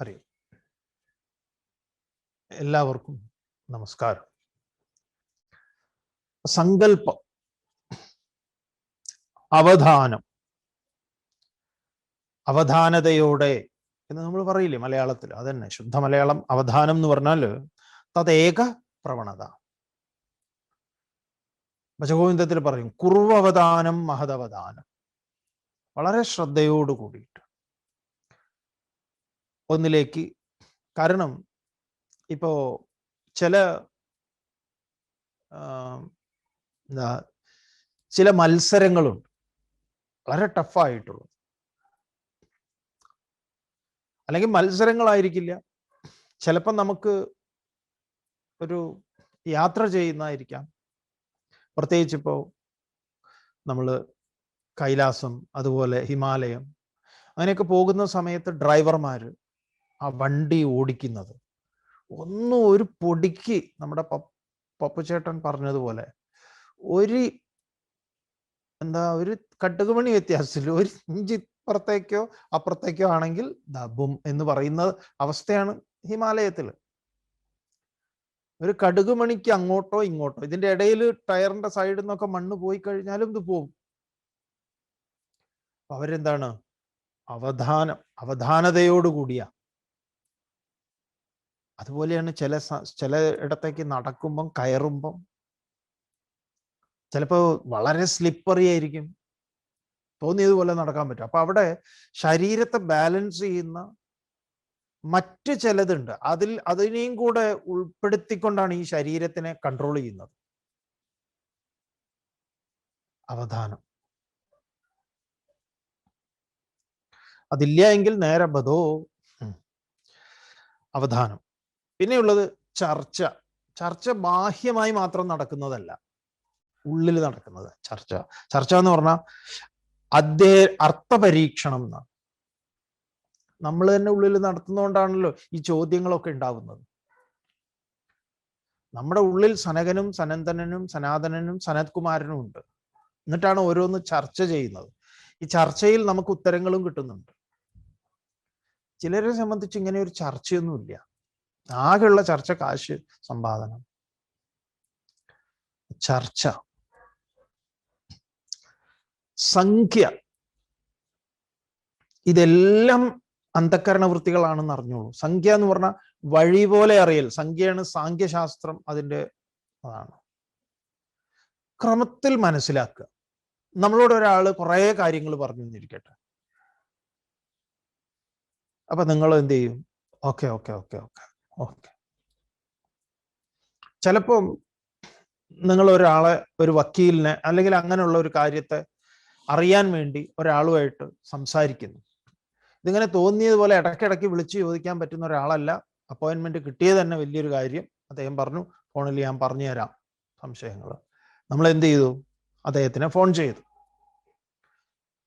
ഹരി എല്ലാവർക്കും നമസ്കാരം. സങ്കല്പം അവധാനം അവധാനതയോടെ എന്ന് നമ്മൾ പറയില്ലേ മലയാളത്തിൽ അതന്നെ ശുദ്ധ മലയാളം അവധാനം എന്ന് പറഞ്ഞാൽ തതേക പ്രവണത. ഭജഗോവിന്ദത്തിൽ പറയും കുർവവധാനം മഹദവധാനം. വളരെ ശ്രദ്ധയോടുകൂടി. ഒന്നിലേക്ക്. കാരണം ഇപ്പോ ചില എന്താ ചില മത്സരങ്ങളുണ്ട്. വളരെ ടഫായിട്ടുള്ളത് അല്ലെങ്കിൽ മത്സരങ്ങളായിരിക്കില്ല. ചിലപ്പം നമുക്ക് ഒരു യാത്ര ചെയ്യുന്നതായിരിക്കാം. പ്രത്യേകിച്ച് ഇപ്പോൾ നമ്മൾ കൈലാസം അതുപോലെ ഹിമാലയം അങ്ങനെയൊക്കെ പോകുന്ന സമയത്ത് ഡ്രൈവർമാർ ആ വണ്ടി ഓടിക്കുന്നത്. ഒന്നും ഒരു പൊടിക്ക് നമ്മുടെ പപ്പുചേട്ടൻ പറഞ്ഞതുപോലെ ഒരു എന്താ ഒരു കട്ടുകുമണി വ്യത്യാസത്തിൽ ഒരു ഇഞ്ചി ഇപ്പുറത്തേക്കോ അപ്പുറത്തേക്കോ ആണെങ്കിൽ ദബും എന്ന് പറയുന്ന അവസ്ഥയാണ് ഹിമാലയത്തിൽ ഒരു കടുക് കടുകുമണിക്ക് അങ്ങോട്ടോ ഇങ്ങോട്ടോ ഇതിന്റെ ഇടയിൽ ടയറിന്റെ സൈഡിൽ നിന്നൊക്കെ മണ്ണ് പോയി കഴിഞ്ഞാലും ഇത് പോകും. അവരെന്താണ്? അവധാനം അവധാനതയോടുകൂടിയ അതുപോലെയാണ് ചില ചില ഇടത്തേക്ക് നടക്കുമ്പം കയറുമ്പം ചിലപ്പോൾ വളരെ സ്ലിപ്പറി ആയിരിക്കും. തോന്നിയതുപോലെ നടക്കാൻ പറ്റും. അപ്പൊ അവിടെ ശരീരത്തെ ബാലൻസ് ചെയ്യുന്ന മറ്റ് ചിലതുണ്ട്. അതിൽ അതിനെയും കൂടെ ഉൾപ്പെടുത്തിക്കൊണ്ടാണ് ഈ ശരീരത്തിനെ കൺട്രോൾ ചെയ്യുന്നത്. അവധാനം. അതില്ല എങ്കിൽ നേരെ ബധോ അവധാനം. പിന്നെയുള്ളത് ചർച്ച. ചർച്ച ബാഹ്യമായി മാത്രം നടക്കുന്നതല്ല. ഉള്ളിൽ നടക്കുന്നത് ചർച്ച. ചർച്ച എന്ന് പറഞ്ഞാൽ അദ്ദേ അർത്ഥപരീക്ഷണം എന്നാണ് നമ്മൾ തന്നെ ഉള്ളിൽ നടത്തുന്നതുകൊണ്ടാണല്ലോ ഈ ചോദ്യങ്ങളൊക്കെ ഉണ്ടാവുന്നത്. നമ്മുടെ ഉള്ളിൽ സനകനും സനന്ദനനും സനാതനനും സനത് കുമാരനും ഉണ്ട്. എന്നിട്ടാണ് ഓരോന്ന് ചർച്ച ചെയ്യുന്നത്. ഈ ചർച്ചയിൽ നമുക്ക് ഉത്തരങ്ങളും കിട്ടുന്നുണ്ട്. ചിലരെ സംബന്ധിച്ച് ഇങ്ങനെ ഒരു ചർച്ചയൊന്നുമില്ല. ആകെയുള്ള ചർച്ച കാശ് സമ്പാദനം. ചർച്ച. സംഖ്യ. ഇതെല്ലാം അന്ധക്കരണ വൃത്തികളാണെന്ന് അറിഞ്ഞോളൂ. സംഖ്യ എന്ന് പറഞ്ഞാൽ വഴി പോലെ അറിയൽ. സംഖ്യയാണ് സാഖ്യശാസ്ത്രം അതിന്റെ അതാണ്. ക്രമത്തിൽ മനസ്സിലാക്കുക. നമ്മളോട് ഒരാൾ കുറേ കാര്യങ്ങൾ പറഞ്ഞു തന്നിരിക്കട്ടെ. അപ്പൊ നിങ്ങൾ എന്ത് ചെയ്യും? Okay okay okay okay. Okay. ചിലപ്പം നിങ്ങൾ ഒരാളെ ഒരു വക്കീലിനെ അല്ലെങ്കിൽ അങ്ങനെയുള്ള ഒരു കാര്യത്തെ അറിയാൻ വേണ്ടി ഒരാളുമായിട്ട് സംസാരിക്കുന്നു. ഇതിങ്ങനെ തോന്നിയതുപോലെ ഇടയ്ക്കിടയ്ക്ക് വിളിച്ച് ചോദിക്കാൻ പറ്റുന്ന ഒരാളല്ല. അപ്പോയിൻമെന്റ് കിട്ടിയത് തന്നെ വലിയൊരു കാര്യം. അദ്ദേഹം പറഞ്ഞു ഫോണിൽ ഞാൻ പറഞ്ഞു തരാം സംശയങ്ങൾ നമ്മൾ എന്ത് ചെയ്തു? അദ്ദേഹത്തിനെ ഫോൺ ചെയ്തു.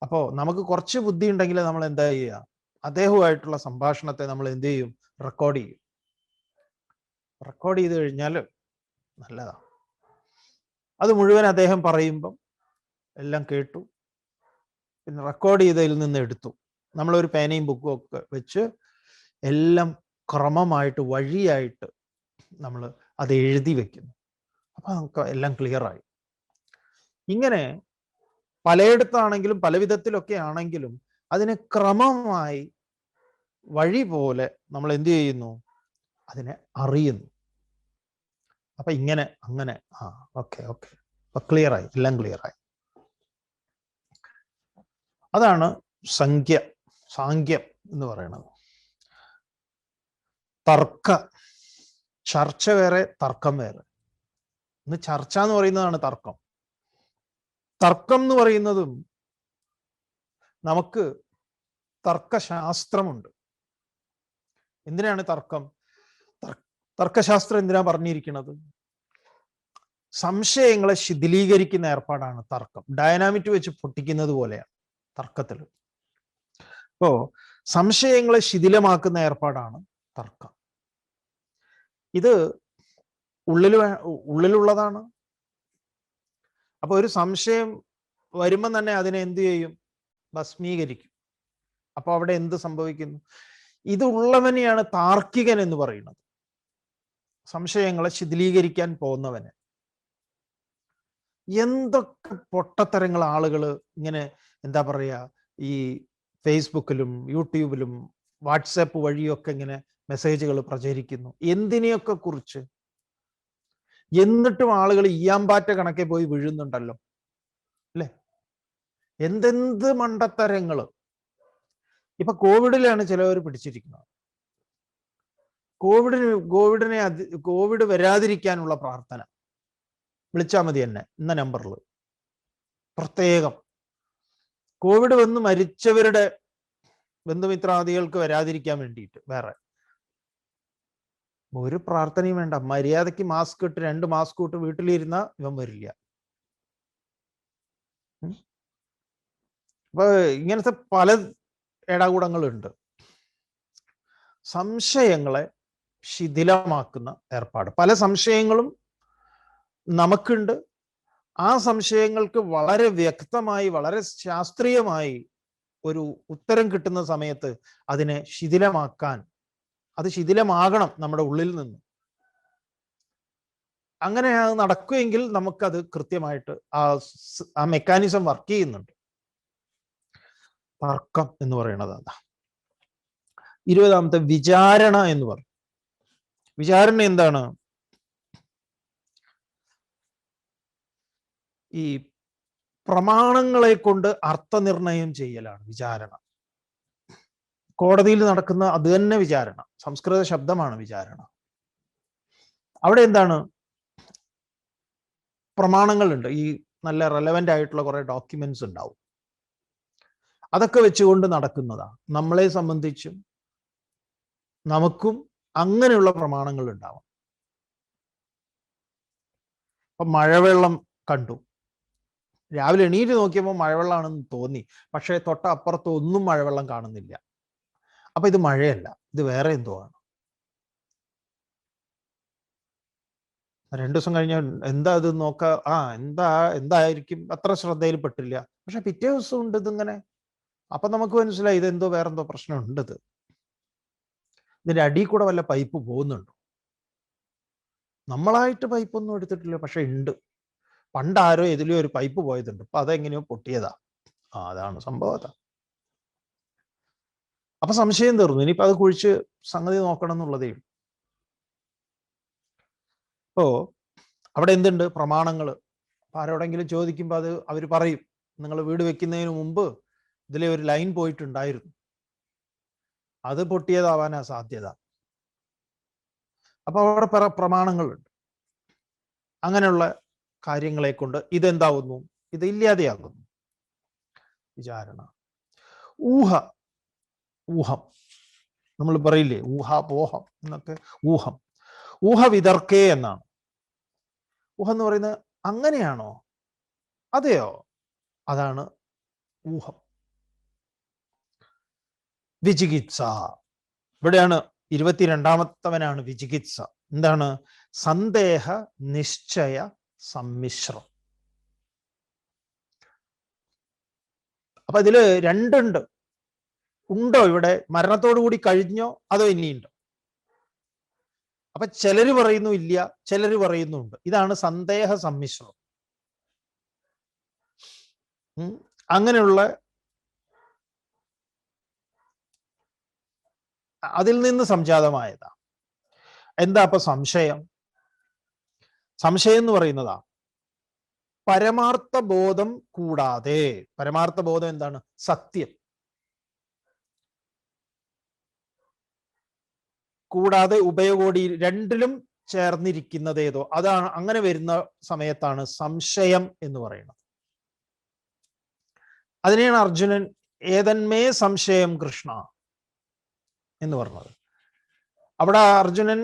അപ്പോൾ നമുക്ക് കുറച്ച് ബുദ്ധി ഉണ്ടെങ്കിൽ നമ്മൾ എന്താ ചെയ്യുക? അദ്ദേഹവുമായിട്ടുള്ള സംഭാഷണത്തെ നമ്മൾ എന്ത് ചെയ്യും? റെക്കോർഡ് ചെയ്യും. റെക്കോർഡ് ചെയ്ത് കഴിഞ്ഞാൽ നല്ലതാണ് അത് മുഴുവൻ അദ്ദേഹം പറയുമ്പം എല്ലാം കേട്ടു. പിന്നെ റെക്കോർഡ് ചെയ്തതിൽ നിന്ന് എടുത്തു. നമ്മളൊരു പേനയും ബുക്കും ഒക്കെ വെച്ച് എല്ലാം ക്രമമായിട്ട് വഴിയായിട്ട് നമ്മൾ അത് എഴുതി വെക്കുന്നു. അപ്പം നമുക്ക് എല്ലാം ക്ലിയറായി ഇങ്ങനെ പലയിടത്താണെങ്കിലും പല വിധത്തിലൊക്കെ ആണെങ്കിലും അതിനെ ക്രമമായി വഴി പോലെ നമ്മൾ എന്ത് ചെയ്യുന്നു? അതിനെ അറിയുന്നു. അപ്പൊ ഇങ്ങനെ അങ്ങനെ ആ ഓക്കെ ഓക്കെ. അപ്പൊ ക്ലിയർ ആയി എല്ലാം ആയി. അതാണ് സംഖ്യ സാങ്ക്യം എന്ന് പറയുന്നത്. തർക്ക ചർച്ച വേറെ തർക്കം വേറെ. ഇന്ന് ചർച്ച എന്ന് പറയുന്നതാണ് തർക്കം. തർക്കം എന്ന് പറയുന്നതും നമുക്ക് തർക്കശാസ്ത്രമുണ്ട്. എന്തിനാണ് തർക്കം? തർക്കശാസ്ത്രം എന്തിനാ പറഞ്ഞിരിക്കുന്നത് സംശയങ്ങളെ ശിഥിലീകരിക്കുന്ന ഏർപ്പാടാണ് തർക്കം. ഡയനാമിറ്റ് വെച്ച് പൊട്ടിക്കുന്നത് പോലെയാണ് തർക്കത്തിൽ ഇപ്പോ സംശയങ്ങളെ ശിഥിലമാക്കുന്ന ഏർപ്പാടാണ് തർക്കം. ഇത് ഉള്ളിൽ ഉള്ളിലുള്ളതാണ്. അപ്പൊ ഒരു സംശയം വരുമ്പം തന്നെ അതിനെ എന്ത് ചെയ്യും? ഭസ്മീകരിക്കും. അപ്പൊ അവിടെ എന്ത് സംഭവിക്കുന്നു? ഇത് ഇതുള്ളവനെയാണ് താർക്കികൻ എന്ന് പറയുന്നത്. സംശയങ്ങളെ ശിഥിലീകരിക്കാൻ പോകുന്നവന്. എന്തൊക്കെ പൊട്ടത്തരങ്ങൾ ആളുകൾ ഇങ്ങനെ എന്താ പറയുക ഈ ഫേസ്ബുക്കിലും യൂട്യൂബിലും വാട്സാപ്പ് വഴിയൊക്കെ ഇങ്ങനെ മെസ്സേജുകൾ പ്രചരിക്കുന്നു. എന്തിനെയൊക്കെ കുറിച്ച്? എന്നിട്ടും ആളുകൾ ഇയാമ്പാറ്റ കണക്കെ പോയി വീഴുന്നുണ്ടല്ലോ. അല്ലെ? എന്തെന്ത് മണ്ടത്തരങ്ങൾ ഇപ്പൊ കോവിഡിലാണ് ചിലവർ പിടിച്ചിരിക്കുന്നത്. കോവിഡിന് കോവിഡിനെ കോവിഡ് വരാതിരിക്കാനുള്ള പ്രാർത്ഥന. വിളിച്ചാൽ മതി എന്നെ ഇന്ന നമ്പറിൽ പ്രത്യേകം. കോവിഡ് വന്ന് മരിച്ചവരുടെ ബന്ധുമിത്രാദികൾക്ക് വരാതിരിക്കാൻ വേണ്ടിയിട്ട് വേറെ. ഒരു പ്രാർത്ഥനയും വേണ്ട. മര്യാദയ്ക്ക് മാസ്ക് ഇട്ട് രണ്ട് മാസ്ക് ഇട്ട് വീട്ടിലിരുന്ന ഇവൻ വരില്ല. അപ്പൊ ഇങ്ങനത്തെ പല ഇടകൂടങ്ങളുണ്ട്. സംശയങ്ങളെ ശിഥിലമാക്കുന്ന ഏർപ്പാട്. പല സംശയങ്ങളും നമുക്കുണ്ട്. ആ സംശയങ്ങൾക്ക് വളരെ വ്യക്തമായി വളരെ ശാസ്ത്രീയമായി ഒരു ഉത്തരം കിട്ടുന്ന സമയത്ത് അതിനെ ശിഥിലമാക്കാൻ അത് ശിഥിലമാകണം നമ്മുടെ ഉള്ളിൽ നിന്ന്. അങ്ങനെ അത് നടക്കുമെങ്കിൽ നമുക്കത് കൃത്യമായിട്ട് ആ ആ മെക്കാനിസം വർക്ക് ചെയ്യുന്നുണ്ട്. തർക്കം എന്ന് പറയുന്നത് അതാ. ഇരുപതാമത്തെ വിചാരണ എന്ന് പറയും. വിചാരണ എന്താണ്? ഈ പ്രമാണങ്ങളെ കൊണ്ട് അർത്ഥനിർണയം ചെയ്യലാണ് വിചാരണ. കോടതിയിൽ നടക്കുന്ന അത് തന്നെ വിചാരണ. സംസ്കൃത ശബ്ദമാണ് വിചാരണ. അവിടെ എന്താണ്? പ്രമാണങ്ങളുണ്ട്. ഈ നല്ല റെലവെന്റ് ആയിട്ടുള്ള കുറെ ഡോക്യുമെന്റ്സ് ഉണ്ടാവും. അതൊക്കെ വെച്ചുകൊണ്ട് നടക്കുന്നതാണ്. നമ്മളെ സംബന്ധിച്ചും നമുക്കും അങ്ങനെയുള്ള പ്രമാണങ്ങൾ ഉണ്ടാവാം. അപ്പൊ മഴവെള്ളം കണ്ടു. രാവിലെ എണീറ്റ് നോക്കിയപ്പോൾ മഴവെള്ളമാണെന്ന് തോന്നി. പക്ഷേ തൊട്ട അപ്പുറത്ത് ഒന്നും മഴവെള്ളം കാണുന്നില്ല. അപ്പൊ ഇത് മഴയല്ല ഇത് വേറെ എന്തോ ആണ്. രണ്ടു ദിവസം കഴിഞ്ഞ എന്താ ഇത് നോക്ക ആ എന്താ എന്തായിരിക്കും? അത്ര ശ്രദ്ധയിൽ പെട്ടില്ല. പക്ഷെ പിറ്റേ ദിവസം ഉണ്ട് ഇതിങ്ങനെ. അപ്പൊ നമുക്ക് മനസ്സിലായി ഇതെന്തോ വേറെന്തോ പ്രശ്നം ഉണ്ട് ഇത് ഇതിന്റെ അടിയിൽ കൂടെ വല്ല പൈപ്പ് പോകുന്നുണ്ടോ? നമ്മളായിട്ട് പൈപ്പൊന്നും എടുത്തിട്ടില്ല പക്ഷെ ഉണ്ട്. പണ്ട് ആരോ ഇതിലോ ഒരു പൈപ്പ് പോയതുണ്ട്. അപ്പൊ അതെങ്ങനെയോ പൊട്ടിയതാ. ആ അതാണ് സംഭവം അതാ. അപ്പൊ സംശയം തീർന്നു. ഇനിയിപ്പോ അത് കുഴിച്ച് സംഗതി നോക്കണം എന്നുള്ളതേ അപ്പോ അവിടെ എന്തുണ്ട് പ്രമാണങ്ങൾ ആരോടെങ്കിലും ചോദിക്കുമ്പോൾ അത് അവർ പറയും. നിങ്ങൾ വീട് വെക്കുന്നതിന് മുമ്പ് ഇതിലെ ഒരു ലൈൻ പോയിട്ടുണ്ടായിരുന്നു. അത് പൊട്ടിയതാവാനാ സാധ്യത അപ്പൊ അവിടെ പല പ്രമാണങ്ങളുണ്ട്. അങ്ങനെയുള്ള കാര്യങ്ങളെ കൊണ്ട് ഇതെന്താവുന്നു? ഇത് ഇല്ലാതെയാകുന്നു. വിചാരണ. ഊഹ ഊഹം. നമ്മൾ പറയില്ലേ ഊഹാപോഹം എന്നൊക്കെ ഊഹം. ഊഹ വിതർക്കേ എന്നാണ്. ഊഹം എന്ന് പറയുന്നത് അങ്ങനെയാണോ? അതെയോ? അതാണ് ഊഹം. വിചികിത്സ ഇവിടെയാണ് ഇരുപത്തിരണ്ടാമത്തവനാണ് വിചികിത്സ എന്താണ്? സന്ദേഹ നിശ്ചയ സമ്മിശ്രം. അപ്പൊ ഇതിൽ രണ്ടുണ്ട്. ഉണ്ടോ ഇവിടെ? മരണത്തോടു കൂടി കഴിഞ്ഞോ? അതോ ഇനിയുണ്ടോ? അപ്പൊ ചിലര് പറയുന്നു ഇല്ല ചിലര് പറയുന്നുണ്ട്. ഇതാണ് സന്ദേഹ സമ്മിശ്രം. അങ്ങനെയുള്ള അതിൽ നിന്ന് സംജാതമായതാ. എന്താ അപ്പൊ സംശയം? സംശയം എന്ന് പറയുന്നതാ. പരമാർത്ഥ ബോധം കൂടാതെ പരമാർത്ഥ ബോധം എന്താണ്? സത്യം. കൂടാതെ ഉഭയകോടി രണ്ടിലും ചേർന്നിരിക്കുന്നത് ഏതോ അതാണ് അങ്ങനെ വരുന്ന സമയത്താണ് സംശയം എന്ന് പറയുന്നത്. അതിനെയാണ് അർജുനൻ ഏതന്മേ സംശയം കൃഷ്ണ? എന്ന് പറഞ്ഞത്. അവിടെ അർജുനൻ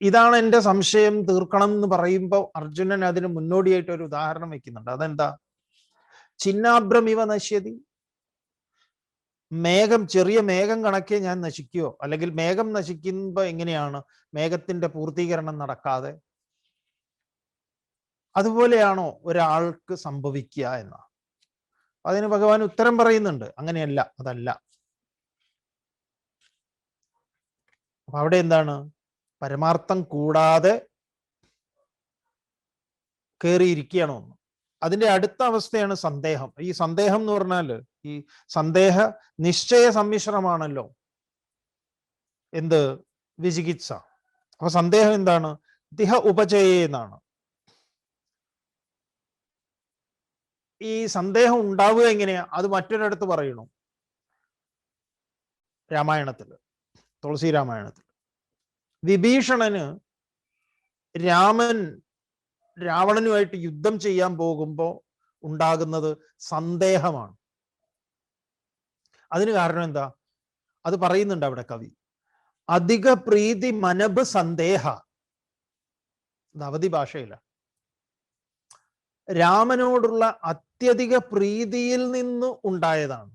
ഇതാണ് എന്റെ സംശയം തീർക്കണം എന്ന് പറയുമ്പോൾ അർജുനൻ അതിന് മുന്നോടിയായിട്ട് ഒരു ഉദാഹരണം വെക്കുന്നുണ്ട്. അതെന്താ? ചിന്നാഭ്രമിവ നശ്യതി. മേഘം ചെറിയ മേഘം കണക്കെ ഞാൻ നശിക്കുകയോ അല്ലെങ്കിൽ മേഘം നശിക്കുമ്പോ എങ്ങനെയാണ്? മേഘത്തിന്റെ പൂർത്തീകരണം നടക്കാതെ? അതുപോലെയാണോ ഒരാൾക്ക് സംഭവിക്കുക എന്ന അതിന് ഭഗവാൻ ഉത്തരം പറയുന്നുണ്ട്. അങ്ങനെയല്ല അതല്ല. അപ്പൊ അവിടെ എന്താണ്? പരമാർത്ഥം കൂടാതെ കയറിയിരിക്കുകയാണ് ഒന്ന്. അതിന്റെ അടുത്ത അവസ്ഥയാണ് സന്ദേഹം. ഈ സന്ദേഹം എന്ന് പറഞ്ഞാൽ ഈ സന്ദേഹ നിശ്ചയ സമ്മിശ്രമാണല്ലോ. എന്ത്? വിചികിത്സ. അപ്പൊ സന്ദേഹം എന്താണ്? ദിഹ ഉപജയ എന്നാണ്. ഈ സന്ദേഹം ഉണ്ടാവുക എങ്ങനെയാ? അത് മറ്റൊരിടത്ത് പറയണു. രാമായണത്തിൽ തുളസി രാമായണത്തിൽ. വിഭീഷണന് രാമൻ രാവണനുമായിട്ട് യുദ്ധം ചെയ്യാൻ പോകുമ്പോൾ ഉണ്ടാകുന്നത് സന്ദേഹമാണ്. അതിന് കാരണം എന്താ? അത് പറയുന്നുണ്ട് അവിടെ കവി. അധിക പ്രീതി മനബ് സന്ദേഹ. അവധി ഭാഷയില. രാമനോടുള്ള അത്യധിക പ്രീതിയിൽ നിന്ന് ഉണ്ടായതാണ്.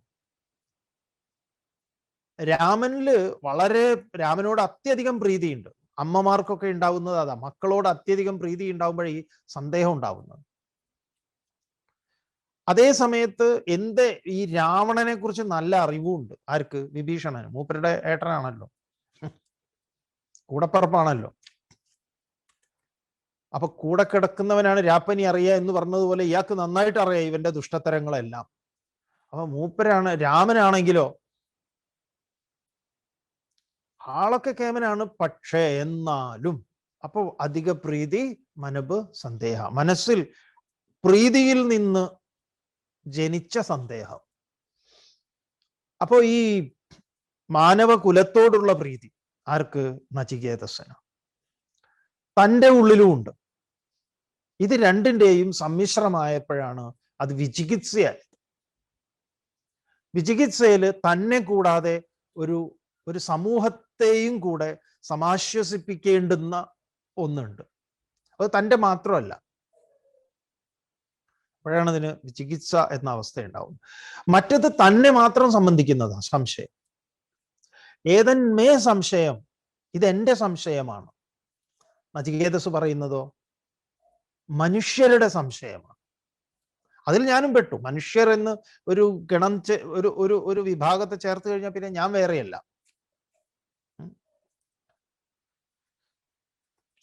രാമനിൽ വളരെ രാമനോട് അത്യധികം പ്രീതിയുണ്ട്. അമ്മമാർക്കൊക്കെ ഉണ്ടാവുന്നത് അതാ. മക്കളോട് അത്യധികം പ്രീതി ഉണ്ടാവുമ്പോഴേ ഈ സന്ദേഹം ഉണ്ടാവുന്നത്. അതേ സമയത്ത് എന്ത് ഈ രാവണനെ കുറിച്ച് നല്ല അറിവുണ്ട്. ആർക്ക്? വിഭീഷണന്. മൂപ്പരുടെ ഏട്ടനാണല്ലോ. കൂടപ്പറപ്പാണല്ലോ. അപ്പൊ കൂടെ കിടക്കുന്നവനാണ് രാപ്പനി അറിയുക എന്ന് പറഞ്ഞതുപോലെ ഇയാൾക്ക് നന്നായിട്ട് അറിയാം ഇവന്റെ ദുഷ്ടത്തരങ്ങളെല്ലാം. അപ്പൊ മൂപ്പരാണ് രാമനാണെങ്കിലോ ആളൊക്കെ കേമനാണ് പക്ഷേ എന്നാലും. അപ്പൊ അധിക പ്രീതി മനബ് സന്ദേഹ. മനസ്സിൽ പ്രീതിയിൽ നിന്ന് ജനിച്ച സന്ദേഹം. അപ്പോ ഈ മാനവ കുലത്തോടുള്ള പ്രീതി ആർക്ക്? നചികേതസന തന്റെ ഉള്ളിലും ഉണ്ട് ഇത് രണ്ടിന്റെയും സമ്മിശ്രമായപ്പോഴാണ് അത് വിചികിത്സയായത്. വിചികിത്സയിൽ തന്നെ കൂടാതെ ഒരു ഒരു സമൂഹത്തെയും കൂടെ സമാശ്വസിപ്പിക്കേണ്ടുന്ന ഒന്നുണ്ട്. അത് തന്റെ മാത്രമല്ല. അപ്പോഴാണ് അതിന് ചികിത്സ എന്ന അവസ്ഥ ഉണ്ടാവുന്നത് മറ്റത് തന്നെ മാത്രം സംബന്ധിക്കുന്നതാ സംശയം. ഏതന്മേ സംശയം ഇതെന്റെ സംശയമാണ്. നചികേതസ് പറയുന്നതോ? മനുഷ്യരുടെ സംശയമാണ്. അതിൽ ഞാനും പെട്ടു. മനുഷ്യർ എന്ന് ഒരു ഗണം ഒരു ഒരു ഒരു വിഭാഗത്തെ ചേർത്ത് കഴിഞ്ഞാൽ പിന്നെ ഞാൻ വേറെയല്ല.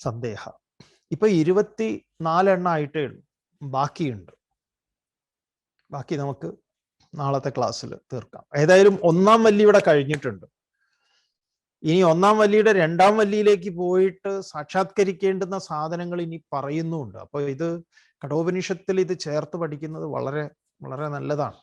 സന്ദേഹ. ഇപ്പൊ ഇരുപത്തി നാലെണ്ണ ആയിട്ടേ ഉള്ളൂ. ബാക്കിയുണ്ട്. ബാക്കി നമുക്ക് നാളത്തെ ക്ലാസ്സിൽ തീർക്കാം. ഏതായാലും ഒന്നാം വല്ലി ഇവിടെ കഴിഞ്ഞിട്ടുണ്ട്. ഇനി ഒന്നാം വല്ലിയുടെ രണ്ടാം വല്ലിയിലേക്ക് പോയിട്ട് സാക്ഷാത്കരിക്കേണ്ടുന്ന സാധനങ്ങൾ ഇനി പറയുന്നുണ്ട്. അപ്പോൾ ഇത് കടോപനിഷത്തിൽ ഇത് ചേർത്ത് പഠിക്കുന്നത് വളരെ വളരെ നല്ലതാണ്.